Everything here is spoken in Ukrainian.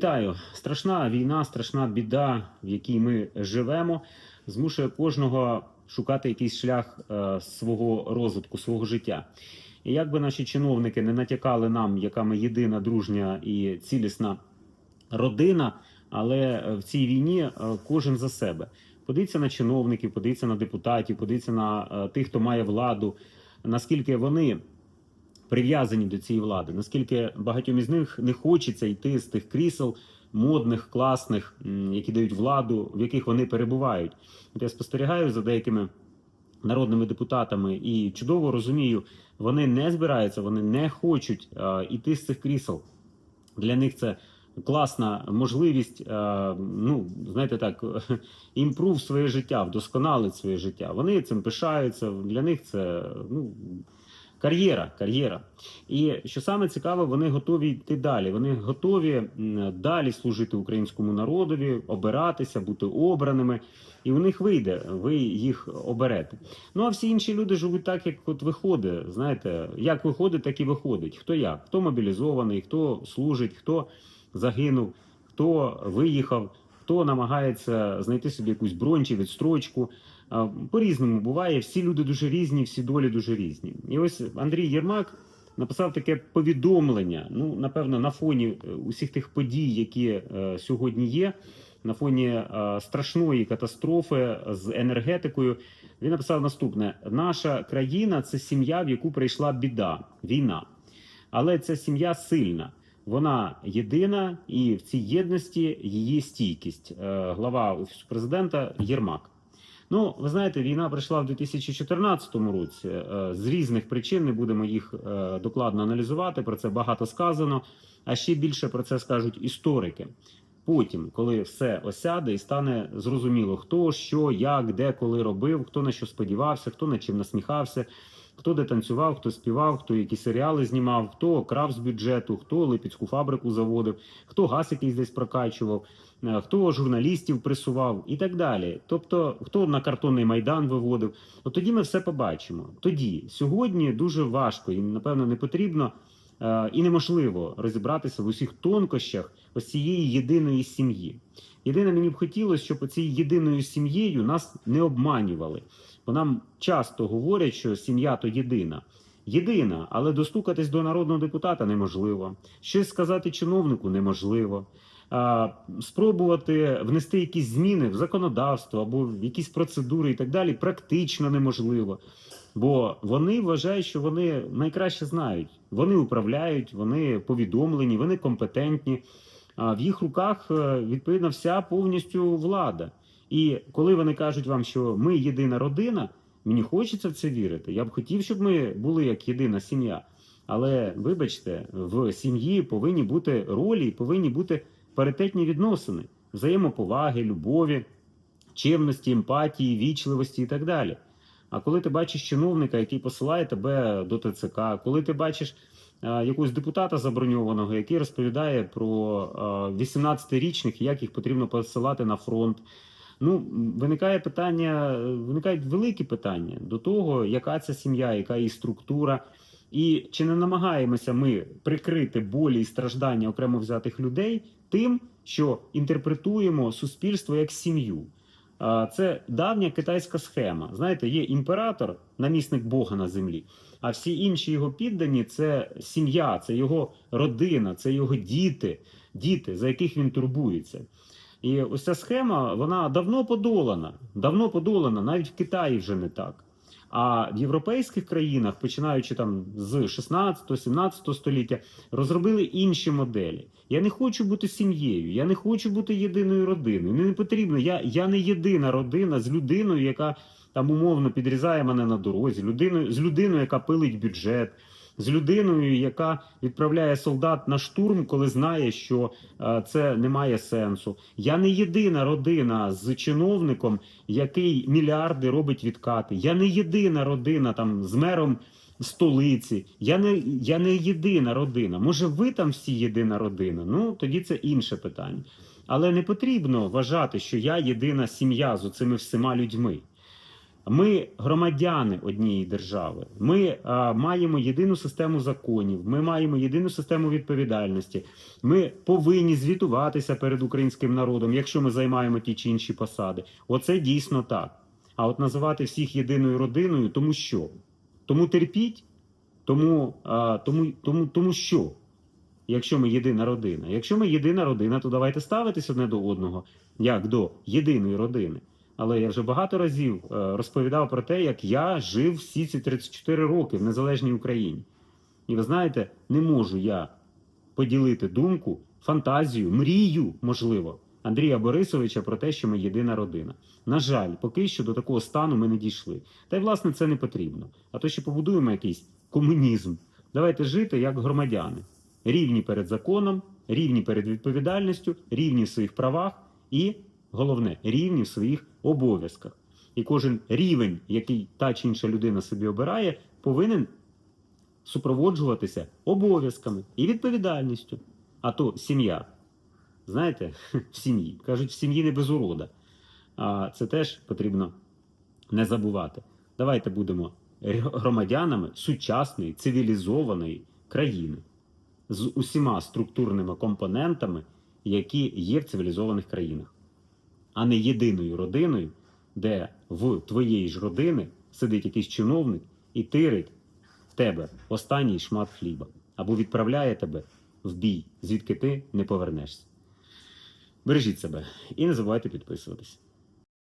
Вітаю! Страшна війна, страшна біда, в якій ми живемо, змушує кожного шукати якийсь шлях е, свого розвитку, свого життя. І як би наші чиновники не натякали нам, яка ми єдина, дружня і цілісна родина, але в цій війні е, кожен за себе. Подивіться на чиновників, подивіться на депутатів, подивіться на е, тих, хто має владу, наскільки вони прив'язані до цієї влади, наскільки багатьом із них не хочеться йти з тих крісел модних, класних, які дають владу, в яких вони перебувають. От я спостерігаю за деякими народними депутатами і чудово розумію, вони не збираються, вони не хочуть е, іти з цих крісел. Для них це класна можливість, е, ну знаєте так, імпрув своє життя, вдосконалить своє життя. Вони цим пишаються. Для них це ну. Кар'єра, кар'єра. І що саме цікаве, вони готові йти далі. Вони готові далі служити українському народові, обиратися, бути обраними. І у них вийде, ви їх оберете. Ну а всі інші люди живуть так, як от виходить. Знаєте, як виходить, так і виходить. Хто як? Хто мобілізований, хто служить, хто загинув, хто виїхав, хто намагається знайти собі якусь бронь чи відстрочку. По-різному буває. Всі люди дуже різні, всі долі дуже різні. І ось Андрій Єрмак написав таке повідомлення. Ну, напевно, на фоні е, усіх тих подій, які е, сьогодні є, на фоні е, страшної катастрофи з енергетикою. Він написав наступне: наша країна це сім'я, в яку прийшла біда, війна. Але ця сім'я сильна. Вона єдина, і в цій єдності її стійкість. Глава офісу президента Єрмак. Ну, ви знаєте, війна прийшла в 2014 році. Е, З різних причин не будемо їх е, докладно аналізувати. Про це багато сказано. А ще більше про це скажуть історики. Потім, коли все осяде і стане зрозуміло, хто що, як, де, коли робив, хто на що сподівався, хто над чим насміхався, хто де танцював, хто співав, хто які серіали знімав, хто крав з бюджету, хто липецьку фабрику заводив, хто газ якийсь десь прокачував, е, хто журналістів присував і так далі. Тобто, хто на картонний майдан виводив. От тоді ми все побачимо. Тоді сьогодні дуже важко і напевно не потрібно. е, І неможливо розібратися в усіх тонкощах ось цієї єдиної сім'ї. Єдине, мені б хотілося, щоб цією єдиною сім'єю нас не обманювали. Бо нам часто говорять, що сім'я то єдина. Єдина, але достукатись до народного депутата неможливо. Щось сказати чиновнику неможливо. Спробувати внести якісь зміни в законодавство або в якісь процедури і так далі практично неможливо. Бо вони вважають, що вони найкраще знають. Вони управляють, вони повідомлені, вони компетентні. А в їх руках е, відповідно вся повністю влада. І коли вони кажуть вам, що ми єдина родина, мені хочеться в це вірити. Я б хотів, щоб ми були як єдина сім'я. Але вибачте, в сім'ї повинні бути ролі, повинні бути паритетні відносини, взаємоповаги, любові, чемності, емпатії, вічливості і так далі. А коли ти бачиш чиновника, який посилає тебе до ТЦК, коли ти бачиш е, якогось депутата заброньованого, який розповідає про е, 18-річних, як їх потрібно посилати на фронт. Ну, виникає питання, виникають великі питання до того, яка це сім'я, яка її структура, і чи не намагаємося ми прикрити болі і страждання окремо взятих людей тим, що інтерпретуємо суспільство як сім'ю. Це давня китайська схема. Знаєте, є імператор, намісник Бога на землі, а всі інші його піддані це сім'я, це його родина, це його діти, діти, за яких він турбується. І ось ця схема вона давно подолана, давно подолана, навіть в Китаї вже не так. А в європейських країнах, починаючи там з 16-17 століття, розробили інші моделі. Я не хочу бути сім'єю, я не хочу бути єдиною родиною. Мені не потрібно. Я, я не єдина родина з людиною, яка там умовно підрізає мене на дорозі, людиною з людиною, яка пилить бюджет. З людиною, яка відправляє солдат на штурм, коли знає, що е, це не має сенсу. Я не єдина родина з чиновником, який мільярди робить відкати. Я не єдина родина там з мером столиці. Я не, я не єдина родина. Може, ви там всі єдина родина? Ну тоді це інше питання. Але не потрібно вважати, що я єдина сім'я з цими всіма людьми. Ми громадяни однієї держави. Ми а, маємо єдину систему законів. Ми маємо єдину систему відповідальності. Ми повинні звітуватися перед українським народом, якщо ми займаємо ті чи інші посади. Оце дійсно так. А от називати всіх єдиною родиною, тому що? Тому терпіть, тому, а, тому, тому, тому що? Якщо ми єдина родина. Якщо ми єдина родина, то давайте ставитись одне до одного як до єдиної родини. Але я вже багато разів е, розповідав про те, як я жив всі ці 34 роки в незалежній Україні. І ви знаєте, не можу я поділити думку, фантазію, мрію, можливо, Андрія Борисовича про те, що ми єдина родина. На жаль, поки що до такого стану ми не дійшли. Та й власне це не потрібно. А то ще побудуємо якийсь комунізм. Давайте жити як громадяни, рівні перед законом, рівні перед відповідальністю, рівні в своїх правах і головне рівні в своїх обов'язках. І кожен рівень, який та чи інша людина собі обирає, повинен супроводжуватися обов'язками і відповідальністю. А то сім'я. Знаєте, в сім'ї. Кажуть, в сім'ї не без урода. А це теж потрібно не забувати. Давайте будемо громадянами сучасної цивілізованої країни з усіма структурними компонентами, які є в цивілізованих країнах, а не єдиною родиною, де в твоєї ж родини сидить якийсь чиновник і тирить в тебе останній шмат хліба або відправляє тебе в бій, звідки ти не повернешся. Бережіть себе і не забувайте підписуватись.